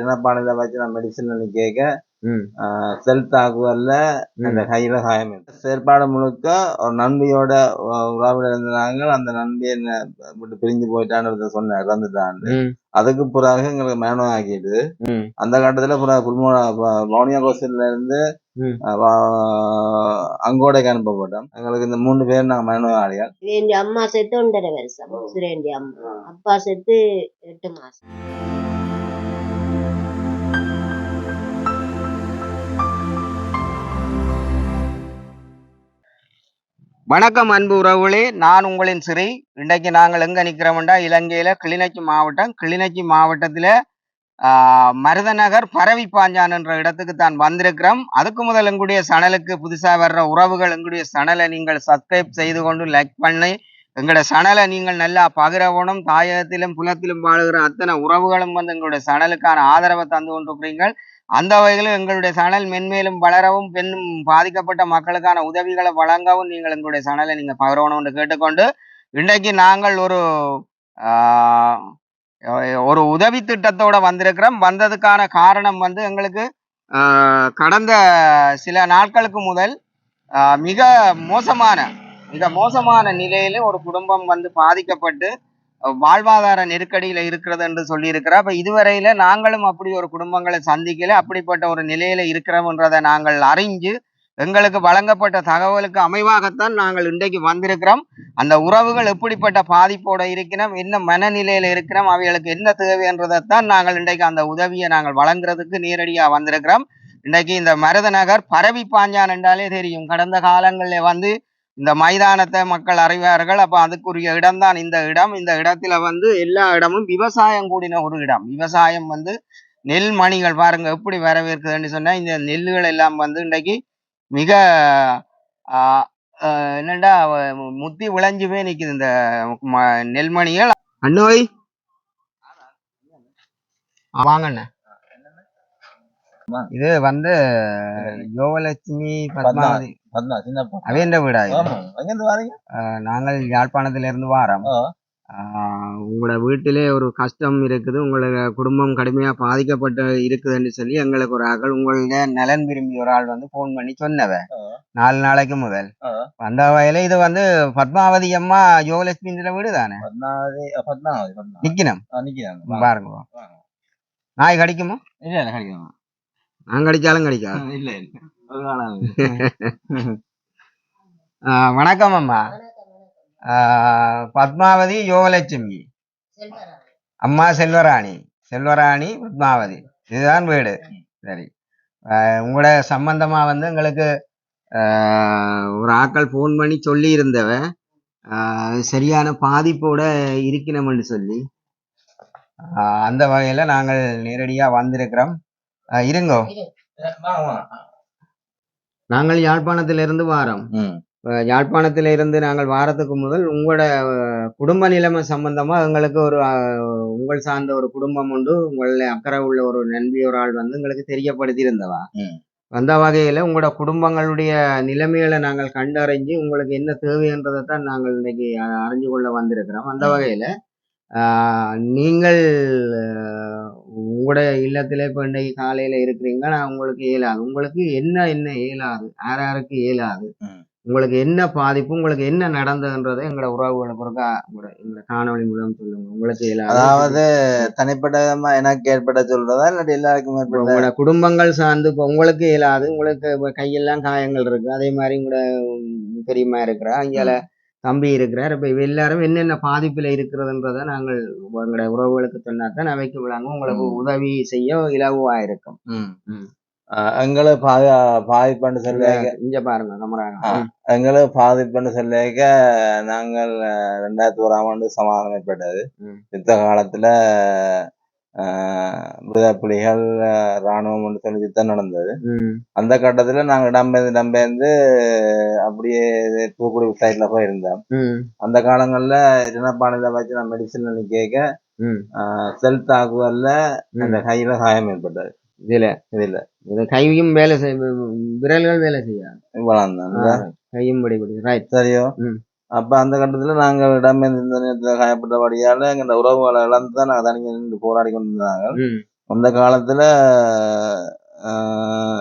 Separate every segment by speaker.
Speaker 1: சின்னப்பானையில வச்சு நான் மெடிசன் கேட்க. செல் தாக்குதல்ல அந்த கையில காயம். செயற்பாடு முழுக்க ஒரு நண்பியோட உ- உறவுல இருந்த நாங்கள் அந்த என்ன விட்டு பிரிஞ்சு போயிட்டான்னு சொன்னார் இறந்துட்டான்னு.
Speaker 2: ம்,
Speaker 1: அதுக்கு பிறகு எங்களுக்கு மரணம் ஆக்கிட்டு அந்த கட்டத்துல பிறகு குல்மோ வவுனியா கோஸ்டில் இருந்து அங்கோடைக்கு அனுப்பப்பட்டோம். எங்களுக்கு இந்த மூணு பேர் நாங்கள் மரணம் ஆடியால்
Speaker 3: என் அம்மா செத்து ஒன்றரை வருஷம். சுரேண்டி அம்மா. அப்பா செத்து எட்டு மாசம்.
Speaker 2: வணக்கம் அன்பு உறவுகளே. நான் உங்களின் சிறை. இன்றைக்கு நாங்கள் எங்கே நிற்கிறோம்டா இலங்கையில் கிளிநொச்சி மாவட்டம். கிளிநொச்சி மாவட்டத்தில் மருதநகர் பரவி பாஞ்சான் என்ற இடத்துக்கு தான் வந்திருக்கிறோம். அதுக்கு முதல் எங்களுடைய சனலுக்கு புதுசாக வர்ற உறவுகள் எங்களுடைய சனலை நீங்கள் சப்ஸ்கிரைப் செய்து கொண்டு லைக் பண்ணி எங்களோட சனலை நீங்கள் நல்லா பகிரவனும் தாயகத்திலும் புலத்திலும் வாழுகிற அத்தனை உறவுகளும் வந்து எங்களுடைய சனலுக்கான ஆதரவை தந்து கொண்டிருக்கிறீர்கள். அந்த வகையில் எங்களுடைய சேனல் மென்மேலும் வளரவும் பெண்ணும் பாதிக்கப்பட்ட மக்களுக்கான உதவிகளை வழங்கவும் நீங்கள் எங்களுடைய சேனலை நீங்கள் பகிரணும் என்று கேட்டுக்கொண்டு இன்றைக்கு நாங்கள் ஒரு ஒரு உதவி திட்டத்தோட வந்திருக்கிறோம். வந்ததுக்கான காரணம் வந்து எங்களுக்கு கடந்த சில நாட்களுக்கு முதல் மிக மோசமான மிக மோசமான நிலையில ஒரு குடும்பம் வந்து பாதிக்கப்பட்டு வாழ்வாதார நெருக்கடியில இருக்கிறது என்று சொல்லியிருக்கிறார். அப்ப இதுவரையில நாங்களும் அப்படி ஒரு குடும்பங்களை சந்திக்கல. அப்படிப்பட்ட ஒரு நிலையில இருக்கிறோம்ன்றதை நாங்கள் அறிஞ்சு எங்களுக்கு வழங்கப்பட்ட தகவலுக்கு அமைவாகத்தான் நாங்கள் இன்றைக்கு வந்திருக்கிறோம். அந்த உறவுகள் எப்படிப்பட்ட பாதிப்போட இருக்கிறோம் என்ன மனநிலையில இருக்கிறோம் அவைகளுக்கு என்ன தேவைன்றதைத்தான் நாங்கள் இன்றைக்கு அந்த உதவியை நாங்கள் வழங்குறதுக்கு நேரடியா வந்திருக்கிறோம். இன்றைக்கு இந்த மருதநகர் பரவி பாஞ்சான் என்றாலே தெரியும். கடந்த காலங்களில் வந்து இந்த மைதானத்தை மக்கள் அறிவார்கள். அப்ப அதுக்குரிய இடம்தான் இந்த இடம். இந்த இடத்துல வந்து எல்லா இடமும் விவசாயம் கூடின ஒரு இடம். விவசாயம் வந்து நெல் மணிகள் பாருங்க எப்படி வரவேற்குதுன்னு சொன்னா இந்த நெல்லுகள் எல்லாம் வந்து இன்றைக்கு மிக மு- முத்தி விளைஞ்சுவே நிக்குது இந்த நெல்மணிகள் அண்ணோய். வாங்கண்ண இது வந்து யோகலட்சுமி பத்மாவதி. அவேண்ட வீடா நாங்கள் யாழ்ப்பாணத்துல இருந்து வாரோம் உங்களோட வீட்டிலே ஒரு கஷ்டம் இருக்குது உங்களோட குடும்பம் கடுமையா பாதிக்கப்பட்டு இருக்குதுன்னு சொல்லி எங்களுக்கு ஒரு ஆள் உங்களுடைய நலன் விரும்பி ஒரு ஆள் வந்து ஃபோன் பண்ணி சொன்னவ. நாலு நாளைக்கு முதல். அந்த வகையில இது வந்து பத்மாவதி அம்மா யோகலட்சுமி வீடு தானே? நிக்கணும் பாருங்க. நாய் கடிக்குமா?
Speaker 1: இல்ல இல்ல கிடைக்கும்
Speaker 2: நான் கடிச்சாலும் கடிக்காது.
Speaker 1: இல்ல.
Speaker 2: ஆஹ் வணக்கம் அம்மா. ஆஹ் பத்மாவதி யோகலட்சுமி. அம்மா செல்வராணி. செல்வராணி பத்மாவதி. இதுதான் வீடு. சரி. ஆஹ் உங்களோட சம்பந்தமா வந்து எங்களுக்கு ஆஹ் ஒரு ஆட்கள் ஃபோன் பண்ணி சொல்லி இருந்தவ ஆஹ் சரியான பாதிப்போட இருக்கணும்னு சொல்லி. ஆஹ் அந்த வகையில நாங்கள் நேரடியா வந்திருக்கிறோம். ஆஹ் இருங்கோ. நாங்கள் யாழ்ப்பாணத்திலிருந்து வாரோம். யாழ்ப்பாணத்தில இருந்து நாங்கள் வாரத்துக்கு முதல் உங்களோட குடும்ப நிலைமை சம்பந்தமா எங்களுக்கு ஒரு உங்கள் சார்ந்த ஒரு குடும்பம் உண்டு. உங்களை அக்கறை உள்ள ஒரு நண்பி ஒரு ஆள் வந்து எங்களுக்கு தெரியப்படுத்தி இருந்தவா
Speaker 1: ம்.
Speaker 2: அந்த வகையில உங்களோட குடும்பங்களுடைய நிலைமைகளை நாங்கள் கண்டறிஞ்சு உங்களுக்கு என்ன தேவைன்றதை தான் நாங்கள் இன்னைக்கு அறிஞ்சு கொள்ள வந்திருக்கிறோம். அந்த. வகையில நீங்கள் உங்களோட இல்லத்துல இப்ப இன்னைக்கு காலையில இருக்கிறீங்க. நான் உங்களுக்கு இயலாது. உங்களுக்கு என்ன என்ன இயலாது? யார் யாருக்கு இயலாது. உங்களுக்கு என்ன பாதிப்பு? உங்களுக்கு என்ன நடந்ததுன்றதை எங்களோட ஒருக்கா உங்களோட எங்களோட காணொளி மூலம் சொல்லுங்க. உங்களுக்கு இயலாது.
Speaker 1: அதாவது தனிப்பட்ட விதமா எனக்கு ஏற்பட்ட சொல்றதா? இல்லாட்டி எல்லாருக்கும்
Speaker 2: உங்களோட குடும்பங்கள் சார்ந்து இப்போ உங்களுக்கு இயலாது. உங்களுக்கு கையெல்லாம் காயங்கள் இருக்கு. அதே மாதிரி உங்களோட உம், பெரியம்மா இருக்கிறா. அங்கே தம்பி இருக்கிறார். இப்ப எல்லாரும் என்னென்ன பாதிப்புல இருக்கிறதுன்றதை நாங்கள் எங்களோட உறவுகளுக்கு சொன்னாதான் அவைக்கு விளங்கும் உங்களுக்கு. உதவி செய்ய இலகுவா இருக்கும்
Speaker 1: எங்களை பாதி பாதிப்புன்னு சொல்ல
Speaker 2: இங்க பாருங்க கமராங்க.
Speaker 1: எங்களை பாதிப்புன்னு சொல்லிக்க நாங்கள் ரெண்டாயிரத்தி ஓராம் ஆண்டு
Speaker 2: ம்.
Speaker 1: யுத்த காலத்துல விடுதலை புலிகள் ராணுவம் என்று சொல்லி யுத்தம் நடந்தது. அந்த கட்டத்துல நாங்க இடம்பெயர்ந்து இடம்பெயர்ந்து அப்படியே தூக்குடி சைட்ல போய் இருந்தோம். அந்த காலங்கள்ல சின்னப்பானையில வச்சு நான் மெடிசன் கேட்க செல் தாக்குதல்ல. அந்த கையில காயம் ஏற்பட்டது.
Speaker 2: இதுல
Speaker 1: இதுல.
Speaker 2: இது கையும் வேலை செய் விரல்கள் வேலை
Speaker 1: தான்
Speaker 2: கையும் படிப்படி ரைட்
Speaker 1: சரியோ. அப்ப அந்த கட்டத்துல நாங்க இடம்பெயர்ந்த நேரத்துல காயப்பட்டபடியால எங்க உறவுகளை இழந்து தான் நாங்க தனியாக நின்று போராடி கொண்டிருந்தாங்க. அந்த காலத்துல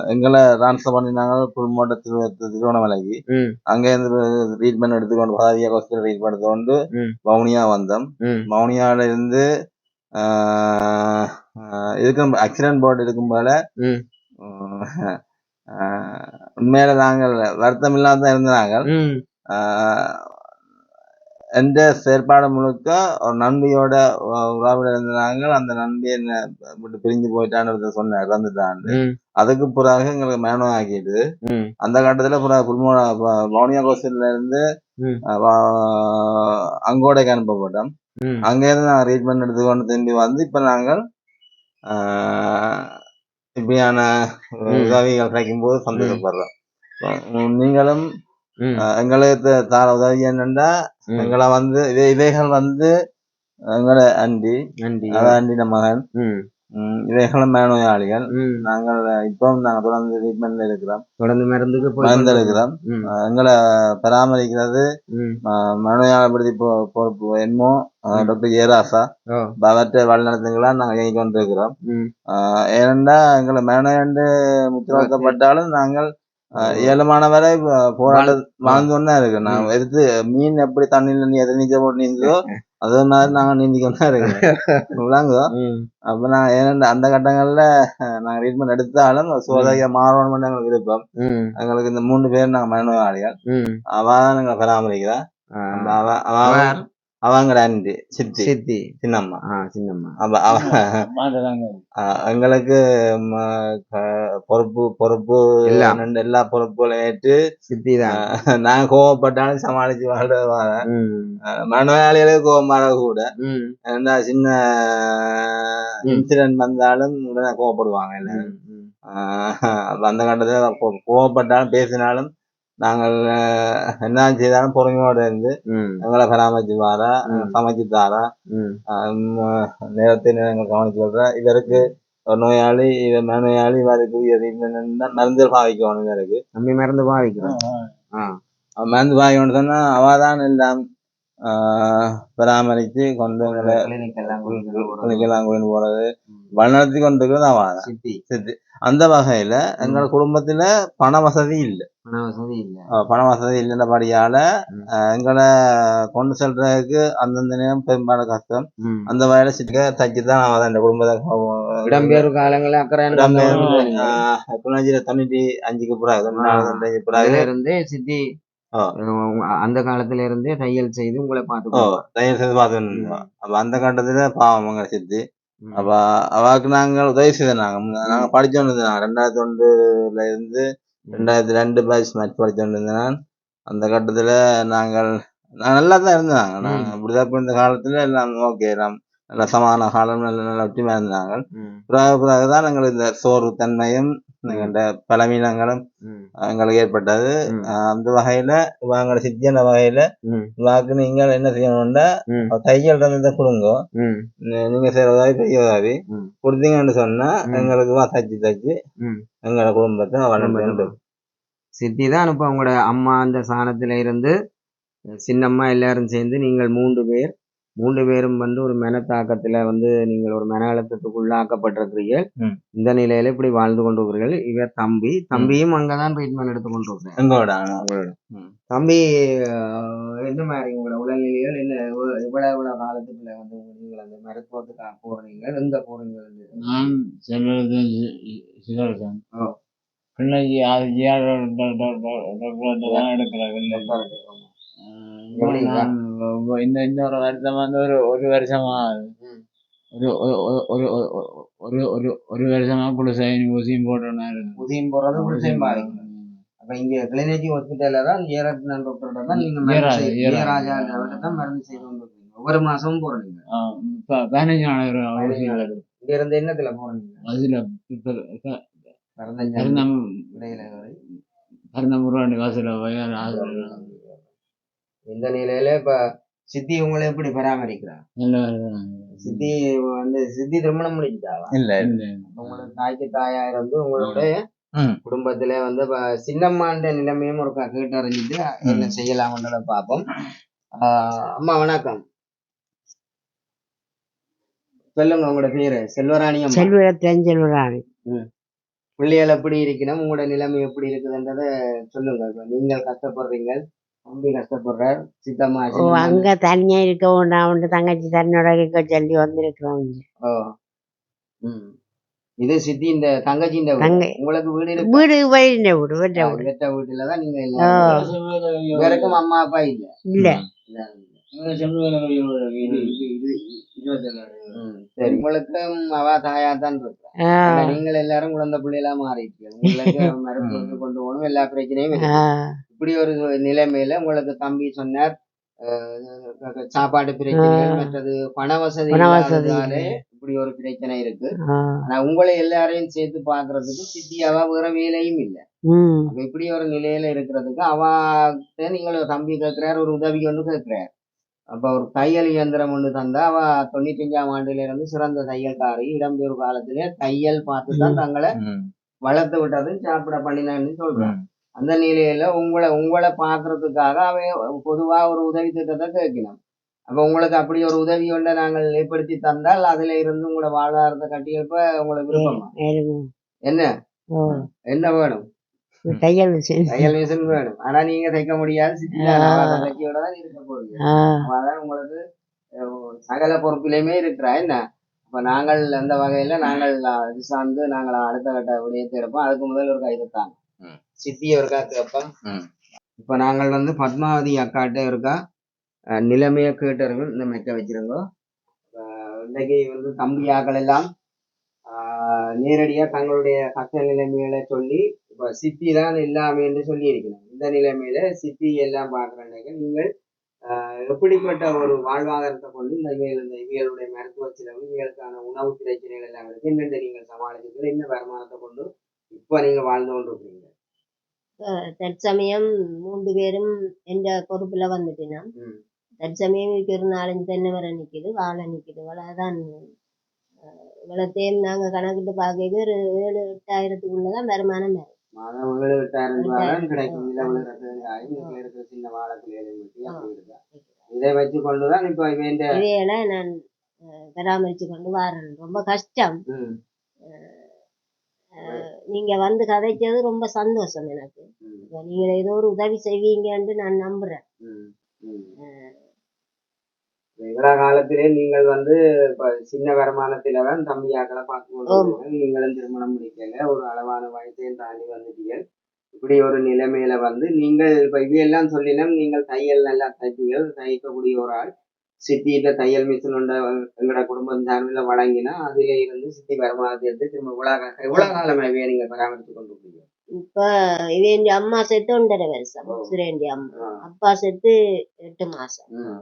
Speaker 1: எங்களை ட்ரான்ஸ்ஃபர் பண்ணினாங்க புல்மோட்ட திரு திருவண்ணாமலைக்கு. அங்க இருந்து ட்ரீட்மெண்ட் எடுத்துக்கொண்டு ஹாஸ்பிட்டல் ட்ரீட்மெண்ட் எடுத்துக்கொண்டு
Speaker 2: ம்.
Speaker 1: வவுனியா வந்தோம்.
Speaker 2: ம்.
Speaker 1: வவுனியால இருந்து இருக்கும் ஆக்சிடென்ட் போர்டு இருக்கும் போல உண்மையில நாங்கள் வருத்தம் இல்லாம தான் இருந்தாங்க எந்த செயற்பாடு முழுக்க ஒரு நன்மையோட உறவுல இருந்தாங்க அந்த நன்மை என்ன விட்டு பிரிஞ்சு போயிட்டான்னு சொன்னார் இறந்துட்டான்
Speaker 2: ம்.
Speaker 1: அதுக்கு பிறகு எங்களுக்கு மேனம் ஆக்கிட்டு அந்த கட்டத்துல வவுனியா கோஸ்டில் இருந்து அங்கோடைக்கு அனுப்பப்பட்டோம். அங்கேருந்து நாங்கள் ட்ரீட்மெண்ட் எடுத்துக்கொண்டு திரும்பி வந்து இப்போ நாங்கள் இப்படியான. உதவிகள் கிடைக்கும் போது சந்தோஷப்படுறோம் நீங்களும் எங்களுக்கு தார உதவி என்னன்னா
Speaker 2: ம்.
Speaker 1: எங்களை வந்து இவை இவைகள் வந்து எங்களை அண்டி
Speaker 2: நன்றி
Speaker 1: அதான் அண்டின மகன். இவைகளும் மேனோயாளிகள் நாங்கள் இப்போ நாங்கள் தொடர்ந்து ட்ரீட்மெண்ட்ல இருக்கிறோம்
Speaker 2: தொடர்ந்து மருந்துக்கு
Speaker 1: மருந்து எடுக்கிறோம்
Speaker 2: ம்.
Speaker 1: ஆஹ், எங்களை பராமரிக்கிறது மனோயாளப்படுத்தி பொறுப்பு என்னமோ. டாக்டர் ஏராசா அவற்றை வழிநடத்துங்களா நாங்கள் இயங்கி கொண்டிருக்கிறோம். ஏனென்றா எங்களை மேனோயாண்டு முத்திரவாக்கப்பட்டாலும் நாங்கள் போ- போராட்ட வாழ்ந்து கொண்டா இருக்கு. நான். எடுத்து மீன் எப்படி தண்ணியில நீ எதிர் நீச்சல் போட்டு நீந்தோ அதே மாதிரி நாங்க நீந்தி கொண்டா இருக்கோம் விளங்குதோ
Speaker 2: ம்.
Speaker 1: அப்ப நான் ஏன்னா அந்த கட்டங்கள்ல நாங்க ட்ரீட்மெண்ட் எடுத்தாலும் சோதனையை மாறணும் எங்களுக்கு விருப்பம். எங்களுக்கு இந்த மூன்று பேர் நாங்க மனநோயாளிகள் அவ தான் எங்களை பராமரிக்கிறா. அவ அவ
Speaker 2: யார்?
Speaker 1: அவங்கட ஆண்டி சித்தி.
Speaker 2: சித்தி.
Speaker 1: சின்னம்மா.
Speaker 2: ஆ சின்னம்மா.
Speaker 1: அவ எங்களுக்கு பொறுப்பு பொறுப்பு
Speaker 2: எல்லாம்.
Speaker 1: எல்லா பொறுப்புகளும் ஏற்று
Speaker 2: சித்தி தான்.
Speaker 1: நான் கோவப்பட்டாலும் சமாளிச்சு வாழ்றது வாழ
Speaker 2: ம்
Speaker 1: மனநோயாளிகளுக்கு கோவம் வர கூட என்ன சின்ன இன்சிடென்ட் வந்தாலும் உடனே கோவப்படுவாங்க எல்லாரும் அந்த கட்டத்துல கோ- கோவப்பட்டாலும் பேசினாலும் நாங்கள் என்ன செய்தாலும் பொறுமையோட இருந்து எங்களை பராமரிச்சு வாரா. சமைச்சு தாரா நேரத்தை நேரங்கள் கவனிச்சு கொள்ற இவருக்கு ஒரு நோயாளி இவர் மனநோயாளி இவருக்கு மருந்து பாவிக்கணும் இவருக்கு.
Speaker 2: நம்பி மறந்து பாவிக்கிறோம். ஆ
Speaker 1: அவ மருந்து பாவிக்கணும் சொன்னா அவதான் எல்லாம் ஆஹ், பராமரித்து கொண்டு எங்களை
Speaker 2: கிளினிக் எல்லாம் கூட்டிட்டு போறது.
Speaker 1: குளிக்கலாம் கொண்டு போறது. வழிநடத்தி கொண்டு இருக்கிறது அவதான்
Speaker 2: சித்தி.
Speaker 1: சரி. அந்த வகையில எங்களோட குடும்பத்துல பண வசதி இல்லை.
Speaker 2: பண வசதி இல்ல.
Speaker 1: பண வசதி இல்லைன்றபடியால எங்களை கொண்டு செல்றதுக்கு அந்தந்த நேரம் பெரும்பாலும் கஷ்டம். அந்த வகையில சிக்க தச்சு தான் அவன் இந்த குடும்பத்தை
Speaker 2: இடம்பெயர்வு காலங்களில் அக்கறை
Speaker 1: தொண்ணூற்றி தொண்ணூற்றி அஞ்சுக்கு பிறகு தொண்ணூறு பிறகு.
Speaker 2: இருந்தே சித்தி அந்த காலத்துல இருந்தே தையல் செய்து உங்களை பார்த்து
Speaker 1: தயவு செய்து அப்ப அந்த கட்டத்துல பாவம் சித்தி. அப்ப அவாக்கு நாங்கள் உதவி செய்தோம். நாங்க நாங்க படிச்சோன்னு இருந்தோம். ரெண்டாயிரத்தி ஒன்றுல இருந்து ரெண்டாயிரத்தி ரெண்டு பேட்ச் மேட்ச் படிச்சோன்னு இருந்தேன் அந்த கட்டத்துல நாங்கள் நான் நல்லா தான் இருந்தாங்க நாங்க இப்படிதான் இந்த காலத்துல எல்லாம் ஓகே எல்லாம் நல்ல சமாதான காலம் நல்ல நல்ல ஒற்றுமையா இருந்தாங்க. பிறகு பிறகுதான் எங்களுக்கு இந்த சோர்வு தன்மையும் எங்கள்ட பலவீனங்களும். எங்களுக்கு ஏற்பட்டது அந்த வகையில எங்களோட சித்தியான வகையில. வாக்கு நீங்கள் என்ன செய்யணும்னா. தையல் தந்ததை கொடுங்க நீங்க செய்யற உதவி பெரிய உதவி. கொடுத்தீங்கன்னு சொன்னா. எங்களுக்கு வா தச்சு தச்சு. எங்களோட குடும்பத்தை வளர்ந்து
Speaker 2: சித்தி தான் இப்ப உங்களோட அம்மா அந்த சாணத்துல இருந்து சின்னம்மா எல்லாரும் சேர்ந்து நீங்கள் மூன்று பேர் மூன்று பேரும் வந்து ஒரு மனத்தாக்கத்துல வந்து நீங்கள் ஒரு மன அழுத்தத்துக்கு உள்ளாக்கப்பட்டிருக்கிறீர்கள். இந்த நிலையில இப்படி வாழ்ந்து கொண்டிருக்கிறீர்கள் இவர் தம்பி தம்பியும் அங்கதான் ட்ரீட்மெண்ட் எடுத்து கொண்டிருக்கிறார்
Speaker 1: எங்களோட
Speaker 2: தம்பி என்ன மாதிரி உங்களோட உடல்நிலைகள் என்ன எவ்வளவு எவ்வளவு காலத்துக்குள்ள வந்து நீங்கள் அந்த மருத்துவத்துக்கு போறீங்க எங்க போறீங்க?
Speaker 4: நான் சிவரசன். பிள்ளைக்கு அது எடுக்கிறாங்க இந்த ஒரு வருஷம் வந்து ஒரு ஒரு வருஷமா. ஒரு ஒரு ஒரு ஒரு ஒரு வருஷமா குளிசைன் ஊசியும் போட்டோன்னு
Speaker 2: உதயம் போறது உள்சையும் பாருங்க அப்ப இங்க கிளினிக் ஹாஸ்பிட்டல்ல தான் ஜெயரத்னன் டாக்டர்கிட்ட தான் நீங்க.
Speaker 4: ஜெயராஜா
Speaker 2: அவர்கிட்ட தான் மருந்து செய்து கொண்டிருக்கீங்க ஒவ்வொரு மாசமும் போறீங்க
Speaker 4: பதினஞ்சு நாள் ஊசி
Speaker 2: இங்க இருந்து என்னத்துல போறீங்க
Speaker 4: அதுல
Speaker 2: பதினஞ்சு
Speaker 4: கருந்தம்
Speaker 2: இடையில வரை.
Speaker 4: கருந்தமுருவாண்டி வாசல வயல் ஆசிரியர்
Speaker 2: இந்த நிலையில இப்ப சித்தி உங்களை எப்படி பராமரிக்கிறா?
Speaker 4: நல்ல வேலை
Speaker 2: சித்தி வந்து சித்தி திருமணம் முடிச்சுட்டாவா
Speaker 1: இல்ல
Speaker 2: உங்களுக்கு தாய்க்கு தாயா இருந்து உங்களுடைய. குடும்பத்திலே வந்து இப்ப சின்னம்மான்ற நிலைமையும் ஒரு கேட்டு அறிஞ்சிட்டு என்ன செய்யலாம்ன்றத பார்ப்போம். ஆஹ் அம்மா வணக்கம். சொல்லுங்க உங்களோட பேரு. செல்வராணி
Speaker 3: செல்வரத்தன் செல்வராணி
Speaker 2: பிள்ளைகள் எப்படி இருக்கணும்? உங்களோட நிலைமை எப்படி இருக்குதுன்றத சொல்லுங்க. இப்ப நீங்கள் கஷ்டப்படுறீங்க தம்பி கஷ்டப்படுறார். சித்தம்மா
Speaker 3: ஓ. அங்க தனியா இருக்க வேண்டாம் தங்கச்சி தன்னோட இருக்க சொல்லி வந்திருக்கிறோம்.
Speaker 2: ஓ. ம். இது சித்தி இந்த தங்கச்சி இந்த
Speaker 3: தங்கை.
Speaker 2: உங்களுக்கு வீடு இருக்கு?
Speaker 3: வீடு வயிறு வீடு வெட்ட வீடு.
Speaker 2: வெட்ட வீட்டுலதான் நீங்க
Speaker 3: ஆ.
Speaker 2: எல்லாரும் இவருக்கும் அம்மா அப்பா இல்ல?
Speaker 3: இல்ல.
Speaker 2: இல்ல. சரி உங்களுக்கும் அவ தாயா தான் இருக்கா?
Speaker 3: ஆ,
Speaker 2: ஆனா நீங்கள் எல்லாரும் குழந்தை பிள்ளைகளா மாறிட்டீங்க. உங்களுக்கு மருத்துவத்துக்கு கொண்டு போகணும் எல்லா பிரச்சனையும் இப்படி ஒரு நிலைமையில உங்களுக்கு தம்பி சொன்னார். சாப்பாடு பிரச்சனைகள்
Speaker 3: ஆ.
Speaker 2: மற்றது பண வசதி இப்படி ஒரு பிரச்சனை இருக்கு. ஆனா உங்களை எல்லாரையும் சேர்த்து பாக்குறதுக்கு சித்தியாவா வேற வேலையும் இல்ல. இப்படி ஒரு நிலையில இருக்கிறதுக்கு அவ நீங்கள் ஒரு தம்பி கேட்கிறார் ஒரு உதவி ஒன்று கேட்கிறார் அப்ப ஒரு தையல் இயந்திரம் ஒன்று தந்தா அவ தொண்ணூத்தஞ்சாம் ஆண்டுல இருந்து சிறந்த தையல்காரி இடம்பெயர் காலத்திலே தையல் பார்த்து தான் தங்களை. வளர்த்து விட்டது சாப்பிட பண்ணினான்னு சொல்றான்
Speaker 1: ம்.
Speaker 2: அந்த நிலையில உங்களை உங்களை பாக்குறதுக்காக அவன் பொதுவா ஒரு உதவி திட்டத்தை கேட்கணும் அப்ப உங்களுக்கு அப்படி ஒரு உதவி ஒன்றை நாங்கள் ஏற்படுத்தி தந்தால் அதுல இருந்து உங்களோட வாழ்வாதாரத்தை கட்டியப்ப உங்களுக்கு விருப்பமா? என்ன? என்ன வேணும்?
Speaker 3: தையல் மிஷின்.
Speaker 2: தையல் மிஷின் வேணும். ஆனா நீங்க தைக்க முடியாது. தங்கச்சியோட தான் இருக்க போறீங்க. அதான் உங்களுக்கு சகல பொறுப்பிலையுமே இருக்கிறா. என்ன? அப்ப நாங்கள் அந்த வகையில நாங்கள் இது சார்ந்து நாங்கள் அடுத்த கட்ட விடயத்தை எடுப்போம். அதுக்கு முதல் ஒரு கைது தாங்க சித்தியை இருக்கா கேட்போம்
Speaker 1: ம்.
Speaker 2: இப்ப நாங்கள் வந்து பத்மாவதி அக்காட்ட இருக்கா நிலைமையை கேட்டவர்கள் இந்த மெக்க வச்சிருங்க இன்னைக்கு வந்து தம்பியாக்கள் எல்லாம் ஆஹ், நேரடியா தங்களுடைய கஷ்ட நிலைமைகளை சொல்லி இப்ப சித்தி தான் எல்லாமே என்று சொல்லி இருக்கிறோம் இந்த நிலைமையில சித்தி எல்லாம் பார்க்குறேன்னாக்க நீங்கள் ஆஹ், எப்படிப்பட்ட ஒரு வாழ்வாதாரத்தை கொண்டு இந்த இந்த இவைகளுடைய மருத்துவ செலவு இவைகளுக்கான உணவு பிரச்சனைகள் எல்லாம் இருக்கு. என்னென்ன நீங்கள் சமாளிக்கிறீங்க என்ன வருமானத்தை கொண்டு இப்ப நீங்க வாழ்ந்து கொண்டு இருக்கிறீங்க
Speaker 3: தற்சமயம் மூன்று பேரும் என்ற பொறுப்புல வந்துட்டினா. தற்சமயம் இதுக்கு ஒரு நாலஞ்சு தென்னை மரம் நிக்குது வாழை நிக்குது அவ்வளவுதான் இவ்வளத்தையும் நாங்க கணக்கிட்டு பார்க்க ஒரு ஏழு எட்டாயிரத்துக்குள்ளதான் வருமானம் வரும்.
Speaker 2: மாதம் ஏழு எட்டாயிரம் தான் கிடைக்கும். இருக்கிற சின்ன இதை வச்சு கொண்டுதான் இப்ப
Speaker 3: நான் பராமரிச்சு கொண்டு வரேன். ரொம்ப கஷ்டம். நீங்க வந்து கதைச்சது ரொம்ப சந்தோஷம் எனக்கு. நீங்க ஏதோ ஒரு உதவி செய்வீங்கன்னு நான் நம்புறேன்.
Speaker 2: இவ்வளவு காலத்திலே நீங்கள் வந்து இப்ப சின்ன வருமானத்தில தான் தம்பியாக்களை பார்த்து
Speaker 3: ஆமா.
Speaker 2: வந்தீங்க. நீங்களும் திருமணம் முடிக்கல ஒரு அளவான வயசையும் தாண்டி வந்துட்டீங்க இப்படி ஒரு நிலைமையில வந்து நீங்கள் இப்ப இவையெல்லாம் சொல்லினோம் நீங்கள் தையல் நல்லா தைப்பீர்கள் தைக்கக்கூடிய ஒரு ஆள் சித்தியிட்ட தையல் மிஷின் ஒன்றை எங்களோட குடும்பம் சார்பில் வழங்கினா அதிலே இருந்து சித்தி வருமானத்தை எடுத்து திரும்ப உலக எவ்வளவு காலம் இவையை நீங்க பராமரித்து கொண்டு இருக்கீங்க
Speaker 3: இப்ப இவேண்டி அம்மா செத்து ஒன்றரை வருஷம்
Speaker 2: ஓ.
Speaker 3: சுரேண்டி அம்மா
Speaker 2: ஆ.
Speaker 3: அப்பா செத்து எட்டு மாசம்
Speaker 2: ம்.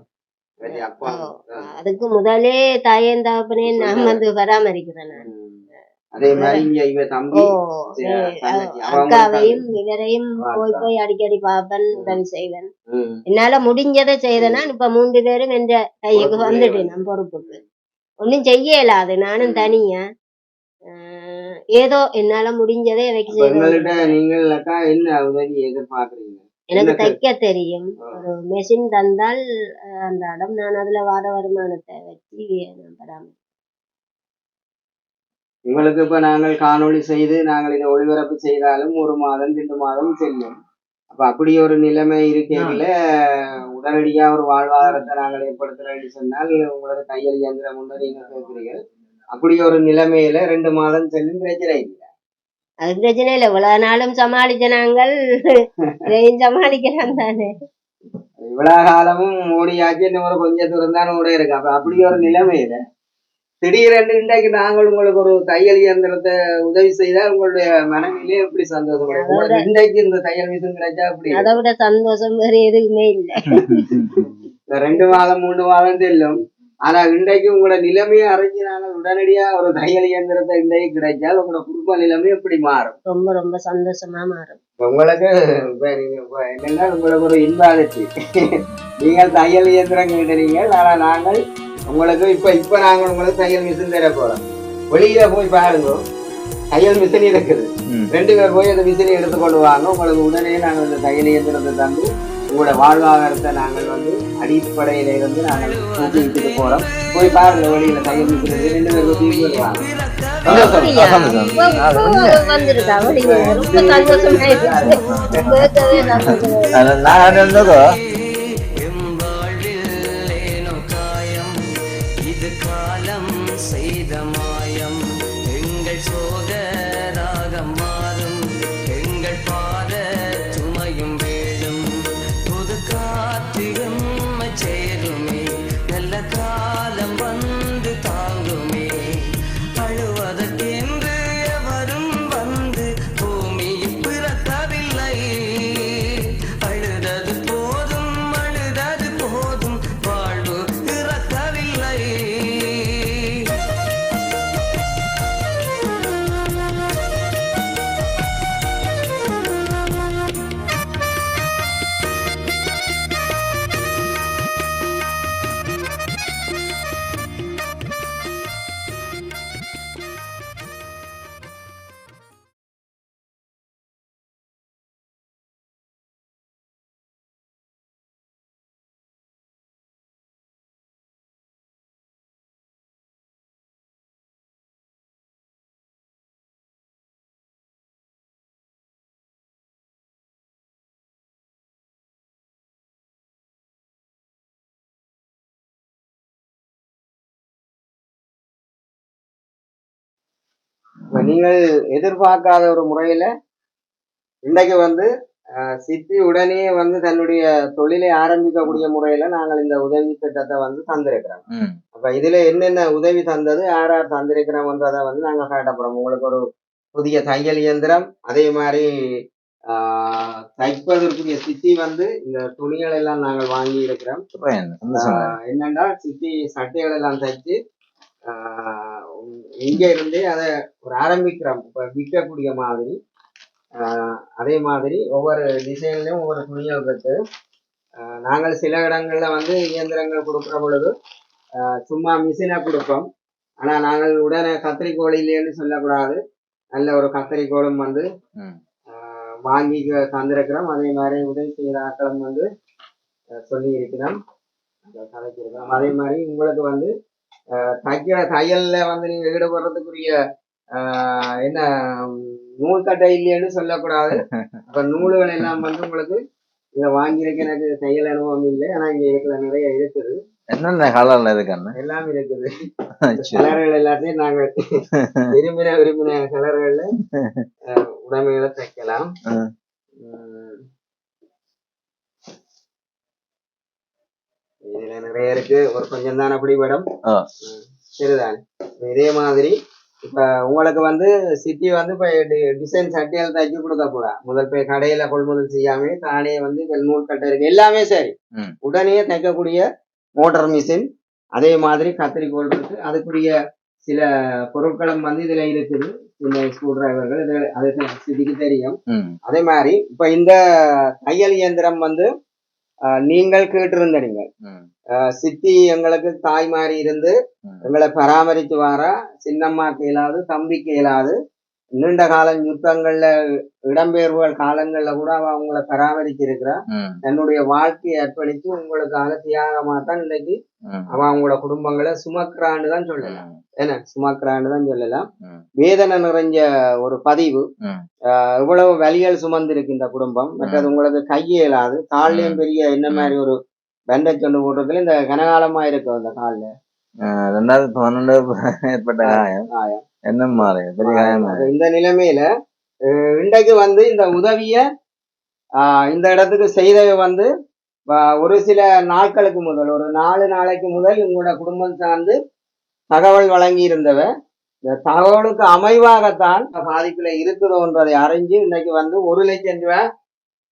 Speaker 2: சரி, அப்பா
Speaker 3: ஓ.
Speaker 2: ஆ.
Speaker 3: அதுக்கு முதலே தாயன் தகப்பனே நான் வந்து பராமரிக்கிறேன் நான்.
Speaker 2: அதே மாதிரி இங்க இவ தம்பி
Speaker 3: அக்காவையும் இவரையும் போய். போய் அடிக்கடி பார்ப்பேன் உதவி செய்வேன். என்னால முடிஞ்சதை செய்தேனா இப்ப மூன்று பேரும் என்ற கையுக்கு வந்துட்டேன் நான் பொறுப்புக்கு ஒன்னும் செய்ய இயலாது நானும். தனியா ஏதோ என்னால முடிஞ்சதை எனக்கு
Speaker 2: அப்ப எங்கள்கிட்ட
Speaker 3: செய்வேன்
Speaker 2: நீங்கள் அக்கா என்ன உதவி எதிர்பார்க்கறீங்க?
Speaker 3: எனக்கு தைக்க தெரியும். ஒரு மெஷின் தந்தால் அந்த இடம் நான் அதுல வர வருமானத்தை வச்சு நான் பராமரி
Speaker 2: உங்களுக்கு இப்ப நாங்கள் காணொளி செய்து நாங்கள் இதை ஒளிபரப்பு செய்தாலும் ஒரு மாதம் ரெண்டு மாதம் செல்லும். அப்ப அப்படி ஒரு நிலைமை இருக்கையில உடனடியா ஒரு வாழ்வாதாரத்தை நாங்கள் ஏற்படுத்துறோம்னு சொன்னால் உங்களுக்கு தையல் இயந்திரம் நீங்க கேட்கிறீர்கள். அப்படி ஒரு நிலைமையில ரெண்டு மாதம் செல்லும் பிரச்சனை இல்லை.
Speaker 3: அது பிரச்சனை இல்லை. இவ்வளவு நாளும் சமாளிச்ச நாங்கள். இதையும் சமாளிக்கலாம் தானே.
Speaker 2: இவ்வளவு காலமும் ஓடியாச்சு. இன்னும் ஒரு கொஞ்சம் தூரம் தான் ஓட இருக்கு. அப்ப அப்படி ஒரு நிலைமையில திடீரென்று இன்றைக்கு நாங்கள் உங்களுக்கு ஒரு தையல் இயந்திரத்தை உதவி செய்தால் உங்களுடைய மனநிலையே எப்படி சந்தோஷம் இன்றைக்கு இந்த தையல் மிஷின் கிடைச்சா அப்படி
Speaker 3: அதை விட சந்தோஷம் வேற எதுவுமே இல்லை.
Speaker 2: ரெண்டு மாதம் மூணு மாதம் செல்லும். ஆனா இன்றைக்கு உங்களோட நிலைமையை நாங்கள் உடனடியா ஒரு தையல் இயந்திரத்தை இன்றைக்கு கிடைச்சால் உங்களோட குடும்ப நிலைமை எப்படி மாறும்?
Speaker 3: ரொம்ப ரொம்ப சந்தோஷமா மாறும்.
Speaker 2: உங்களுக்கு என்னன்னா உங்களுக்கு ஒரு இன்ப அதிர்ச்சி நீங்கள் தையல் இயந்திரம் கேட்டீங்க ஆனா நாங்கள் உங்களுக்கு இப்ப இப்ப நாங்கள் உங்களுக்கு தையல் மிஷின் தர போறோம். வெளியில போய் பாருங்க. தையல் மிஷின் இருக்குது. ரெண்டு பேர் போய் அந்த மிஷினை எடுத்து கொண்டு வாங்க. உங்களுக்கு உடனே நாங்கள் இந்த தையல் இயந்திரத்தை தந்து உங்களோட வாழ்வாதாரத்தை நாங்கள் வந்து அடிப்படையில இருந்து நாங்கள் ஊக்குவித்துட்டு போறோம். போய் பாருங்க வெளியில தையல் ரெண்டு பேரும் தூக்கி வருவாங்க.
Speaker 3: அப்படியா?
Speaker 2: நீங்கள் எதிர்பார்க்காத ஒரு முறையில இன்றைக்கு வந்து சித்தி உடனே வந்து தன்னுடைய தொழிலை ஆரம்பிக்கக்கூடிய முறையில நாங்கள் இந்த உதவி திட்டத்தை வந்து தந்திருக்கிறோம். அப்ப இதுல என்னென்ன உதவி தந்தது யார் யார் தந்திருக்கிறோம்ன்றதை வந்து நாங்க காட்ட போறோம் உங்களுக்கு ஒரு புதிய தையல் இயந்திரம் அதே மாதிரி ஆஹ், தைப்பதற்குரிய சித்தி வந்து இந்த துணிகள் எல்லாம் நாங்கள் வாங்கி இருக்கிறோம். என்னன்னா சித்தி சட்டைகள் எல்லாம் தைச்சு இங்க இருந்தே அதை ஒரு ஆரம்பிக்கிறோம் இப்ப விற்கக்கூடிய மாதிரி ஆஹ், அதே மாதிரி ஒவ்வொரு டிசைன்லயும் ஒவ்வொரு துணிகள் இருக்கு. நாங்கள் சில இடங்கள்ல வந்து இயந்திரங்கள் கொடுக்குற பொழுது சும்மா மிஷினை கொடுப்போம். ஆனா நாங்கள் உடனே கத்திரிக்கோள் இல்லைன்னு சொல்லக்கூடாது. நல்ல ஒரு கத்திரிக்கோளும் வந்து வாங்கி தந்திருக்கிறோம். அதே மாதிரி உதவி செய்கிற ஆட்களும் வந்து சொல்லி இருக்கிறோம் அதை கதைச்சிருக்கிறோம் அதே மாதிரி உங்களுக்கு வந்து தைக்கிற தையல்ல வந்து நீங்க ஈடுபடுறதுக்குரிய என்ன நூல் கட்டை இல்லைன்னு சொல்லக்கூடாது. அப்ப நூல்கள் எல்லாம் வந்து உங்களுக்கு இதை வாங்கியிருக்க எனக்கு தையல் அனுபவம் இல்லை. ஆனா இங்க இருக்கிற நிறைய இருக்குது.
Speaker 1: என்னென்ன கலர்ல இருக்குன்னு
Speaker 2: எல்லாம் இருக்குது. கலர்கள் எல்லாத்தையும் நாங்கள் விரும்பின விரும்பின கலர்கள்ல உடைமைகளை தைக்கலாம்
Speaker 1: ம்.
Speaker 2: உம். இதுல நிறைய இருக்கு. ஒரு கொஞ்சம் தான் அப்படி படம். சரிதான். இதே மாதிரி இப்ப உங்களுக்கு வந்து சிட்டி வந்து இப்ப டிசைன் சட்டியால் தைச்சு கொடுக்க போறா முதல் போய் கடையில கொள்முதல் செய்யாம தானே வந்து நூல் கட்டை இருக்கு. எல்லாமே சரி. உடனே தைக்கக்கூடிய மோட்டார் மிஷின் அதே மாதிரி கத்திரிக்கோள் இருக்கு. அதுக்குரிய சில பொருட்களும் வந்து இதுல இருக்குது. இந்த ஸ்க்ரூ டிரைவர்கள் இது அது சிட்டிக்கு தெரியும். அதே மாதிரி இப்ப இந்த தையல் இயந்திரம் வந்து நீங்கள் கேட்டிருந்தீங்க சித்தி எங்களுக்கு தாய் மாதிரி இருந்து. எங்களை பராமரித்து வாரா. சின்னம்மாக்கு இயலாது தம்பிக்கு இயலாது. நீண்ட காலம் யுத்தங்கள்ல இடம்பெயர்வுகள் காலங்கள்ல கூட அவ உங்களை பராமரிச்சு இருக்கிறா
Speaker 1: ம்.
Speaker 2: தன்னுடைய வாழ்க்கையை அர்ப்பணித்து உங்களுக்காக தியாகமா தான் இன்னைக்கு
Speaker 1: ம்.
Speaker 2: அவ அவங்களோட குடும்பங்களை சுமக்கிறான்னு தான் சொல்லலாம். என்ன சுமக்கிறான்னு தான் சொல்லலாம். வேதனை நிறைஞ்ச ஒரு பதிவு. இவ்வளவு வலிகள் சுமந்திருக்கு இந்த குடும்பம். மற்றது உங்களுக்கு கையே இயலாது கால்லயும் பெரிய என்ன மாதிரி ஒரு பேண்டேஜ் ஒன்று போடுறதுல இந்த கனகாலமா இருக்கும் அந்த கால்ல.
Speaker 1: அஹ் ரெண்டாயிரத்தி பன்னெண்டு ஏற்பட்ட காயம். என்ன மாறு பெரிய காயம்
Speaker 2: இந்த நிலைமையில இன்றைக்கு வந்து இந்த உதவிய இந்த இடத்துக்கு செய்தவை வந்து ஒரு சில நாட்களுக்கு முதல் ஒரு நாலு நாளைக்கு முதல் உங்களோட குடும்பம் சார்ந்து தகவல் வழங்கி இருந்தவ இந்த தகவலுக்கு அமைவாகத்தான் பாதிப்புல இருக்குதோன்றதை அறிஞ்சு இன்னைக்கு வந்து ஒரு லட்சம் ரூபாய்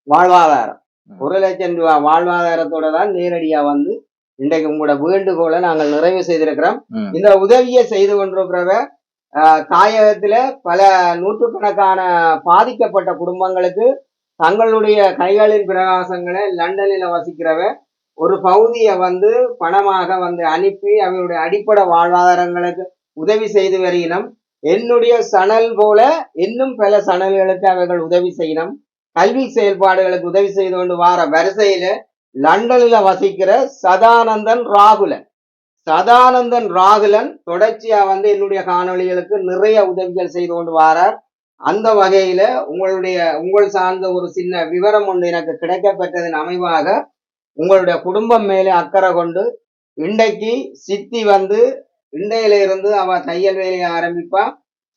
Speaker 2: வாழ்வாதாரம். ஒரு லட்சம் ரூபாய் வாழ்வாதாரத்தோட தான் நேரடியா வந்து இன்றைக்கு உங்களோட வேண்டுகோளை நாங்கள் நிறைவு செய்திருக்கிறோம். இந்த உதவியை செய்து கொண்டிருக்கிறவ ஆஹ், தாயகத்துல பல நூற்றுக்கணக்கான பாதிக்கப்பட்ட குடும்பங்களுக்கு தங்களுடைய கைகளின் பிரகாசங்களை லண்டனில் வசிக்கிறவ ஒரு பகுதியை வந்து பணமாக வந்து அனுப்பி அவருடைய அடிப்படை வாழ்வாதாரங்களுக்கு உதவி செய்து வருகினம் என்னுடைய சணல் போல இன்னும் பல சணல்களுக்கு அவர்கள் உதவி செய்யணும் கல்வி செயல்பாடுகளுக்கு உதவி செய்து கொண்டு வார வரிசையில லண்டனில் வசிக்கிற சதானந்தன் ராகுலன். சதானந்தன் ராகுலன் தொடர்ச்சியா வந்து என்னுடைய காணொளிகளுக்கு நிறைய உதவிகள் செய்து கொண்டு வாரார். அந்த வகையில உங்களுடைய உங்கள் சார்ந்த ஒரு சின்ன விவரம் ஒன்று எனக்கு கிடைக்கப்பட்டதன் அமைவாக உங்களுடைய குடும்பம் மேலே அக்கறை கொண்டு இன்றைக்கு சித்தி வந்து இண்டையில இருந்து அவ தையல் வேலையை ஆரம்பிப்பா.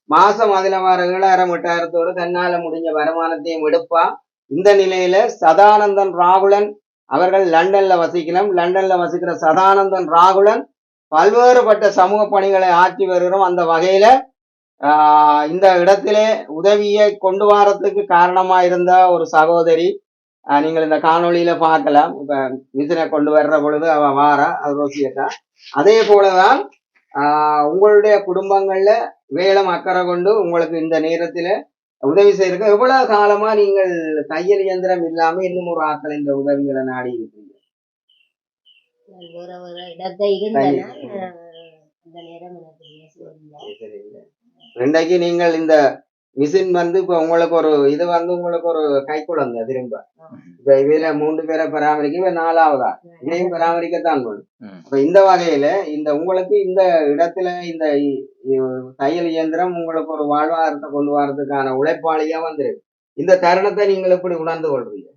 Speaker 2: மாசம் அதுல வர ஏழாயிரம் எட்டாயிரத்தோடு தன்னால முடிஞ்ச வருமானத்தையும் எடுப்பா. இந்த நிலையில சதானந்தன் ராகுலன் அவர்கள் லண்டன்ல வசிக்கலாம் லண்டன்ல வசிக்கிற சதானந்தன் ராகுலன் பல்வேறுபட்ட சமூக பணிகளை ஆற்றி வருகிறோம். அந்த வகையில இந்த இடத்திலே உதவியை கொண்டு வரத்துக்கு காரணமா இருந்த ஒரு சகோதரி நீங்கள் இந்த காணொளியில பார்க்கலாம். இப்ப மிசினை கொண்டு வர்ற பொழுது அவ வாரா அது ரோசியக்கா. அதே போலதான் ஆஹ் உங்களுடைய குடும்பங்கள்ல வேலம் அக்கறை கொண்டு உங்களுக்கு இந்த நேரத்துல உதவி செய்யறதுக்கு எவ்வளவு காலமா நீங்கள் தையல் இயந்திரம் இல்லாம இன்னும் ஒரு ஆட்கள் இந்த உதவிகளை நாடி இருக்கீங்க
Speaker 3: வேற வேற இடத்தை இருந்தன நேரம் எனக்கு
Speaker 2: இன்றைக்கு நீங்கள் இந்த மிஷின் வந்து இப்ப உங்களுக்கு ஒரு இது வந்து உங்களுக்கு ஒரு கை குழந்தை திரும்ப இப்ப இதுல மூன்று பேரை பராமரிக்க இப்ப நாலாவதா? இதையும் பராமரிக்கத்தான் வேணும்.
Speaker 1: ம்.
Speaker 2: அப்ப இந்த வகையில இந்த உங்களுக்கு இந்த இடத்துல இந்த தையல் இயந்திரம் உங்களுக்கு ஒரு வாழ்வாதாரத்தை கொண்டு வரதுக்கான உழைப்பாளியா வந்திருக்கு. இந்த தருணத்தை நீங்கள் எப்படி உணர்ந்து கொள்றீங்க?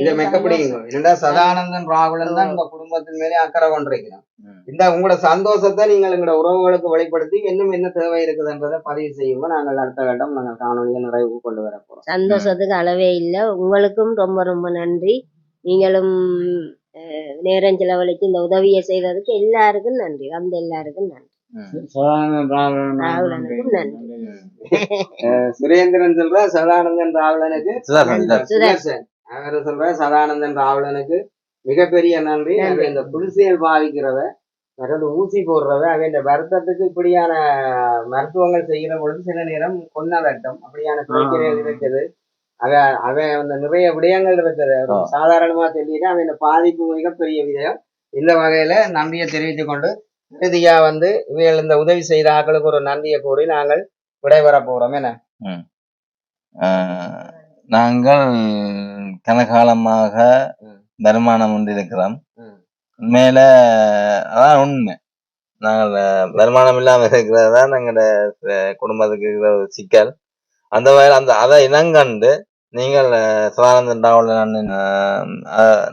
Speaker 2: இதை மெக்கப்படுங்க இரண்டா சதானந்தன் ராகுலன் தான் உங்க குடும்பத்தின் மேலே அக்கறை கொண்டிருக்கிறோம். இந்த உங்களோட சந்தோஷத்தை நீங்கள் எங்களோட உறவுகளுக்கு வெளிப்படுத்தி இன்னும் என்ன தேவை இருக்குதுன்றதை பதிவு செய்யுங்க. நாங்கள் அடுத்த கட்டம் நாங்கள் காணொலியை நிறைவு கொண்டு வர போறோம்.
Speaker 3: சந்தோஷத்துக்கு அளவே இல்லை. உங்களுக்கும் ரொம்ப ரொம்ப நன்றி. நீங்களும் நேரம் செலவழித்து இந்த உதவியை செய்ததுக்கு எல்லாருக்கும் நன்றி. அந்த எல்லாருக்கும் நன்றி.
Speaker 2: சுரேந்திரன் சொல்ற சதானந்தன் ராவலனுக்கு
Speaker 1: சுதர்சன், சுதர்சன்.
Speaker 2: சுதர்சன் அவர் சொல்ற சதானந்தன் ராவலனுக்கு மிகப்பெரிய நன்றி. இந்த புலிசியல் பாவிக்கிறவ மற்றது ஊசி போடுறவ அவன் இந்த வருத்தத்துக்கு இப்படியான மருத்துவங்கள் செய்கிற பொழுது சில நேரம் கொன்னதட்டம் அப்படியான பிரச்சனைகள் இருக்குது. அவன் அவன் அந்த நிறைய விடயங்கள் இருக்குது. சாதாரணமா சொல்லிட்டு அவன் இந்த பாதிப்பு மிகப்பெரிய விடயம் இந்த வகையில நன்றியை தெரிவித்துக் கொண்டு இறுதியா வந்து இவைகள் இந்த உதவி செய்த ஆட்களுக்கு ஒரு நன்றியை கூறி நாங்கள் விடைபெற போறோம். என்ன?
Speaker 1: நாங்கள் கனகாலமாக. வருமானம் கொண்டிருக்கிறோம்
Speaker 2: ம்.
Speaker 1: உண்மையில அதான் உண்மை நாங்கள் வருமானம் இல்லாம இருக்கிறது தான் எங்களோட குடும்பத்துக்கு இருக்கிற ஒரு சிக்கல் அந்த வகையில் அந்த அதை இனங்கண்டு நீங்கள் அஹ், சதானந்தன் ராவல்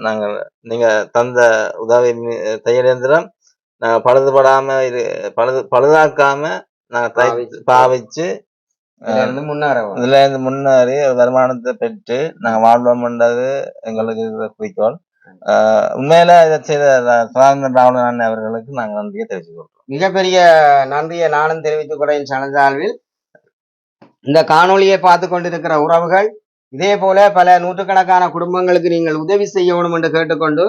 Speaker 1: நாங்கள் நீங்க தந்த உதவி தையல் இயந்திரம் நாங்கள் பழுதுபடாம இரு பழுது பழுதாக்காம நாங்கள்
Speaker 2: பாவிச்சு. இருந்து முன்னேற.
Speaker 1: இதுல இருந்து முன்னேறி வருமானத்தை பெற்று நாங்க வாழ்வோம்ன்றது எங்களுக்கு குறிக்கோள். உண்மையில இதை செய்த சதானந்தன் ராவணன் அவர்களுக்கு நாங்கள் நன்றியை தெரிவித்துக் கொள்கிறோம்.
Speaker 2: மிகப்பெரிய நன்றியை நானும் தெரிவித்துக் கொள்கிறேன் சனதாழ்வில் இந்த காணொளியை பார்த்து கொண்டிருக்கிற உறவுகள் இதே போல பல நூற்றுக்கணக்கான குடும்பங்களுக்கு நீங்கள் உதவி செய்யணும் என்று கேட்டுக்கொண்டு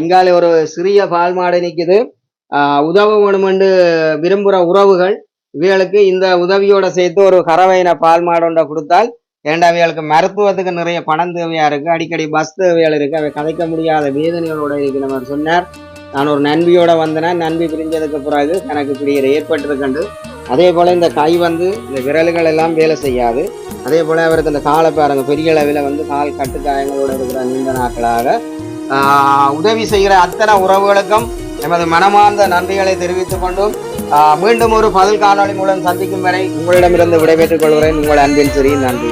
Speaker 2: இங்காலே ஒரு சிறிய பால் மாடு நிக்குது. ஆஹ் உதவ வேணும் என்று விரும்புகிற உறவுகள் இவைகளுக்கு இந்த உதவியோட சேர்த்து ஒரு கறவையின பால் மாடோண்ட கொடுத்தால் ஏண்டா அவைகளுக்கு மருத்துவத்துக்கு நிறைய பணம் தேவையா இருக்கு? அடிக்கடி பஸ் தேவைகள் இருக்கு. அவை கதைக்க முடியாத வேதனைகளோட இருக்கிறவர் சொன்னார். நான் ஒரு நண்பியோட வந்தேன். நன்பி பிரிஞ்சதுக்கு பிறகு எனக்கு இப்படி ஏற்பட்டிருக்கண்டு அதே போல இந்த கை வந்து இந்த விரல்கள் எல்லாம் வேலை செய்யாது. அதே போல அவருக்கு இந்த காலை பாருங்க பெரிய அளவில் வந்து கால் கட்டுக்காயங்களோடு இருக்கிற நீண்ட நாட்களாக உதவி செய்கிற அத்தனை உறவுகளுக்கும் எமது மனமார்ந்த நன்றிகளை தெரிவித்துக் கொண்டும். ஆஹ், மீண்டும் ஒரு பதில் காணொளி மூலம் சந்திக்கும் வரை உங்களிடமிருந்து விடைபெற்றுக் கொள்கிறேன். உங்கள் அன்பின் சரி நன்றி